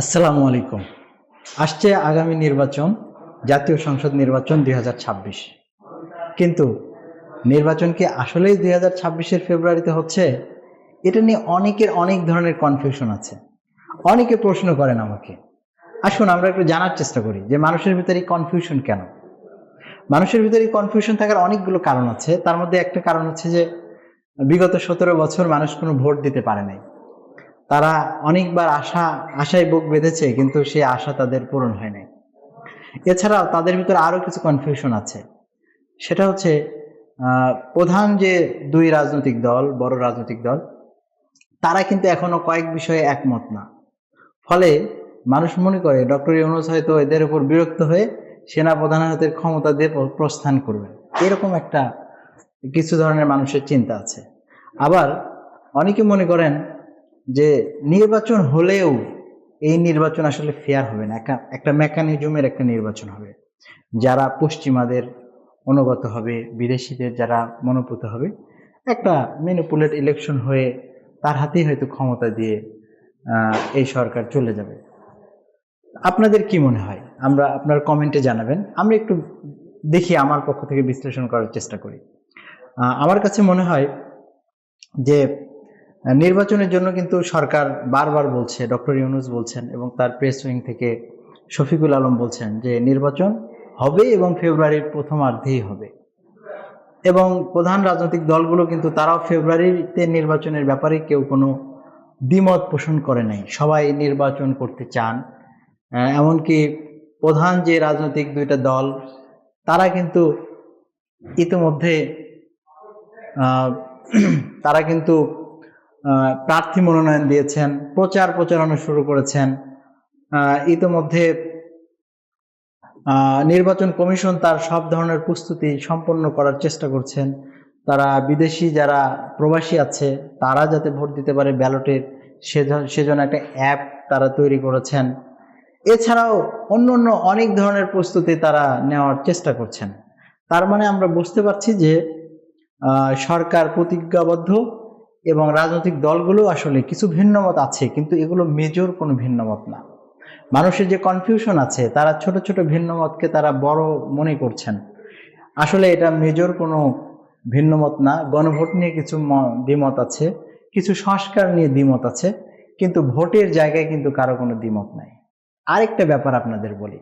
আসসালামু আলাইকুম। আসছে আগামী নির্বাচন, জাতীয় সংসদ নির্বাচন দুই হাজার ছাব্বিশ। কিন্তু নির্বাচন কি আসলেই দুই হাজার ছাব্বিশের ফেব্রুয়ারিতে হচ্ছে? এটা নিয়ে অনেকের অনেক ধরনের কনফিউশন আছে। অনেকে প্রশ্ন করেন আমাকে। আসুন আমরা একটু জানার চেষ্টা করি যে মানুষের ভিতরে কনফিউশন কেন? মানুষের ভিতরে কনফিউশন থাকার অনেকগুলো কারণ আছে। তার মধ্যে একটা কারণ হচ্ছে যে বিগত সতেরো বছর মানুষ কোনো ভোট দিতে পারে নাই। তারা অনেকবার আশা, আশায় বুক বেঁধেছে, কিন্তু সেই আশা তাদের পূরণ হয় নাই। এছাড়াও তাদের ভিতরে আরও কিছু কনফিউশন আছে। সেটা হচ্ছে প্রধান যে দুই রাজনৈতিক দল, বড় রাজনৈতিক দল, তারা কিন্তু এখনও কয়েক বিষয়ে একমত না। ফলে মানুষ মনে করে, ডক্টর ইউনুস হয়তো এদের উপর বিরক্ত হয়ে সেনা প্রধানের হাতের ক্ষমতা দিয়ে প্রস্থান করবেন। এরকম একটা কিছু ধরনের মানুষের চিন্তা আছে। আবার অনেকে মনে করেন যে নির্বাচন হলেও এই নির্বাচন আসলে ফেয়ার হবে না। একটা মেকানিজমের একটা নির্বাচন হবে। যারা পশ্চিমাদের অনুগত হবে, বিদেশিদের যারা মনোপুত হবে, একটা মেনুপুলেট ইলেকশন হয়ে তার হাতেই হয়তো ক্ষমতা দিয়ে এই সরকার চলে যাবে। আপনাদের কি মনে হয়? আমরা আপনার কমেন্টে জানাবেন। আমি একটু দেখি, আমার পক্ষ থেকে বিশ্লেষণ করার চেষ্টা করি। আমার কাছে মনে হয় যে নির্বাচনের জন্য কিন্তু সরকার বারবার বলছে, ডক্টর ইউনুস বলছেন এবং তার প্রেস উইং থেকে শফিকুল আলম বলছেন যে নির্বাচন হবে এবং ফেব্রুয়ারির প্রথমার্ধেই হবে। এবং প্রধান রাজনৈতিক দলগুলো কিন্তু তারাও ফেব্রুয়ারিতে নির্বাচনের ব্যাপারে কেউ কোনো দ্বিমত পোষণ করে নাই। সবাই নির্বাচন করতে চান। এমনকি প্রধান যে রাজনৈতিক দুইটা দল, তারা কিন্তু ইতিমধ্যে তারা কিন্তু প্রার্থী মনোনয়ন দিয়েছেন, প্রচার প্রচারণা শুরু করেছেন। ইতিমধ্যে নির্বাচন কমিশন তার সব ধরনের প্রস্তুতি সম্পন্ন করার চেষ্টা করছেন। তারা বিদেশি যারা প্রবাসী আছে, তারা যাতে ভোট দিতে পারে ব্যালটের, সেজ- সেজন্য একটা অ্যাপ তারা তৈরি করেছেন। এছাড়াও অন্য অন্য অনেক ধরনের প্রস্তুতি তারা নেওয়ার চেষ্টা করছেন। তার মানে আমরা বুঝতে পারছি যে সরকার প্রতিজ্ঞাবদ্ধ এবং রাজনৈতিক দলগুলো আসলে কিছু ভিন্নমত আছে, কিন্তু এগুলো মেজর কোনো ভিন্নমত না। মানুষের যে কনফিউশন আছে, তারা ছোট ছোট ভিন্নমতকে তারা বড় মনে করছেন। আসলে এটা মেজর কোনো ভিন্নমত না। গণভোট নিয়ে কিছু দ্বিমত আছে, কিছু সংস্কার নিয়ে দ্বিমত আছে, কিন্তু ভোটের জায়গায় কিন্তু কারও কোনো দ্বিমত নাই। আরেকটা ব্যাপার আপনাদের বলি,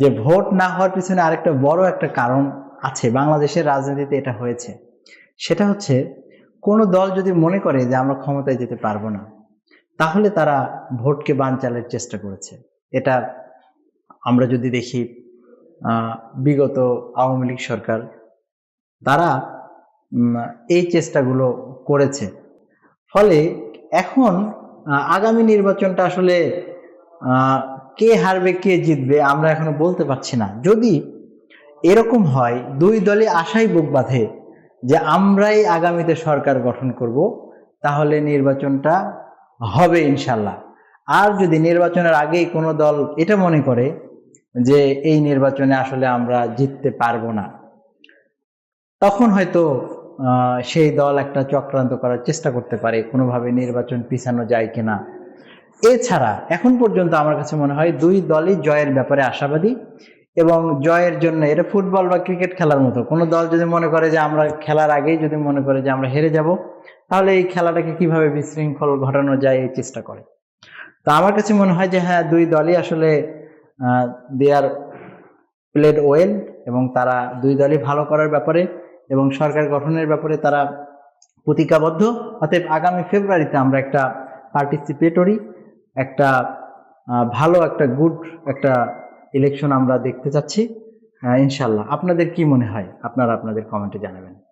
যে ভোট না হওয়ার পিছনে আরেকটা বড় একটা কারণ আছে। বাংলাদেশের রাজনীতিতে এটা হয়েছে। সেটা হচ্ছে কোনো দল যদি মনে করে যে আমরা ক্ষমতায় যেতে পারব না, তাহলে তারা ভোটকে বানচালের চেষ্টা করেছে। এটা আমরা যদি দেখি বিগত আওয়ামী লীগ সরকার, তারা এই চেষ্টাগুলো করেছে। ফলে এখন আগামী নির্বাচনটা আসলে কে হারবে, কে জিতবে, আমরা এখনও বলতে পারছি না। যদি এরকম হয়, দুই দলে আশাই বুক বাঁধে যে আমরাই আগামীতে সরকার গঠন করব, তাহলে নির্বাচনটা হবে ইনশাল্লাহ। আর যদি নির্বাচনের আগেই কোনো দল এটা মনে করে যে এই নির্বাচনে আসলে আমরা জিততে পারব না, তখন হয়তো সেই দল একটা চক্রান্ত করার চেষ্টা করতে পারে, কোনোভাবে নির্বাচন পিছানো যায় কিনা। এছাড়া এখন পর্যন্ত আমার কাছে মনে হয় দুই দলই জয়ের ব্যাপারে আশাবাদী। এবং জয়ের জন্য এটা ফুটবল বা ক্রিকেট খেলার মতো। কোনো দল যদি মনে করে যে আমরা খেলার আগেই যদি মনে করে যে আমরা হেরে যাব, তাহলে এই খেলাটাকে কীভাবে বিশৃঙ্খল ঘটানো যায় এই চেষ্টা করে। তো আমার কাছে মনে হয় যে হ্যাঁ দুই দলই আসলে দে আর প্লেড ওয়েল এবং তারা দুই দলই ভালো করার ব্যাপারে এবং সরকার গঠনের ব্যাপারে তারা প্রতিজ্ঞাবদ্ধ। অতএব আগামী ফেব্রুয়ারিতে আমরা একটা পার্টিসিপেটরি একটা ভালো, একটা গুড একটা ইলেকশন আমরা দেখতে চাচ্ছি। আহ, ইনশাল্লাহ আপনাদের কি মনে হয়? আপনারা আপনাদের কমেন্টে জানাবেন।